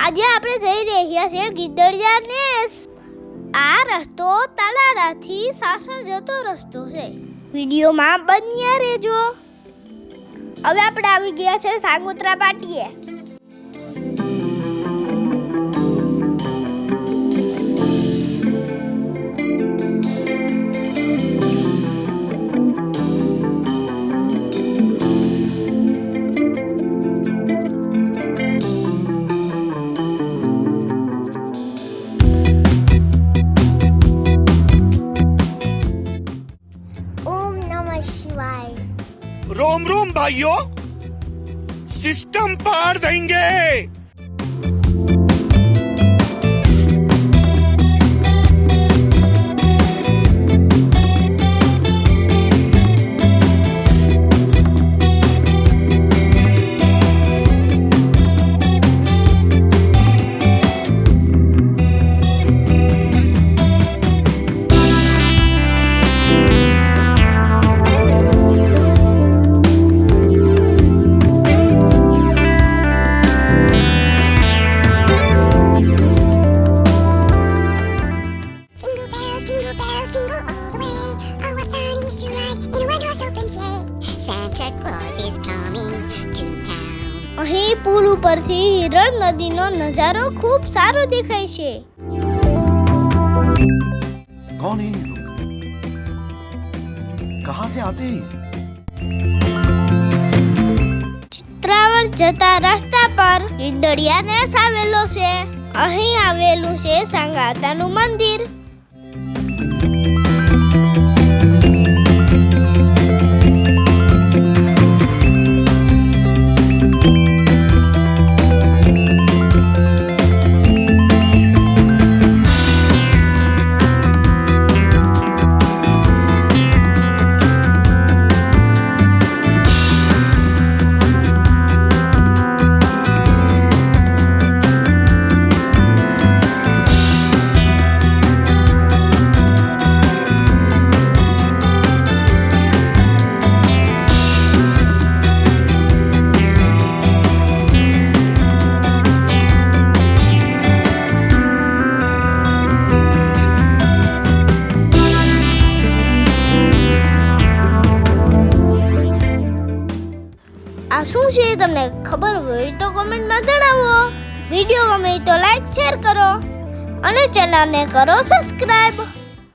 આજે આપણે જઈ રહ્યા છીએ ગીદડિયા નેસ. આ રસ્તો તાલાડાથી સાસણ જતો રસ્તો છે. વિડીયોમાં બન્યા રહેજો. હવે આપણે આવી ગયા છે સાગોત્રા પાટીએ. शिवाय रोम रोम भाइयों सिस्टम पार देंगे bells, jingle bells, jingle all the way. Oh, what fun it is to ride in a one-horse open sleigh. Santa Claus is coming to town. અહીં પુલ ઉપરથી હિરણ નદીનો નજારો ખૂબ સારો દેખાય છે कौन है ये लोग कहाँ से आते हैं ત્રાવણ જતા રસ્તા પર ગીદડિયા નેસ આવેલો છે અહીં આવેલું છે સાંગાતાનું મંદિર આ શું છે તમને ખબર હોય તો કોમેન્ટમાં જણાવો. વીડિયો ગમે તો લાઈક શેર કરો અને ચેનલને કરો સબસ્ક્રાઈબ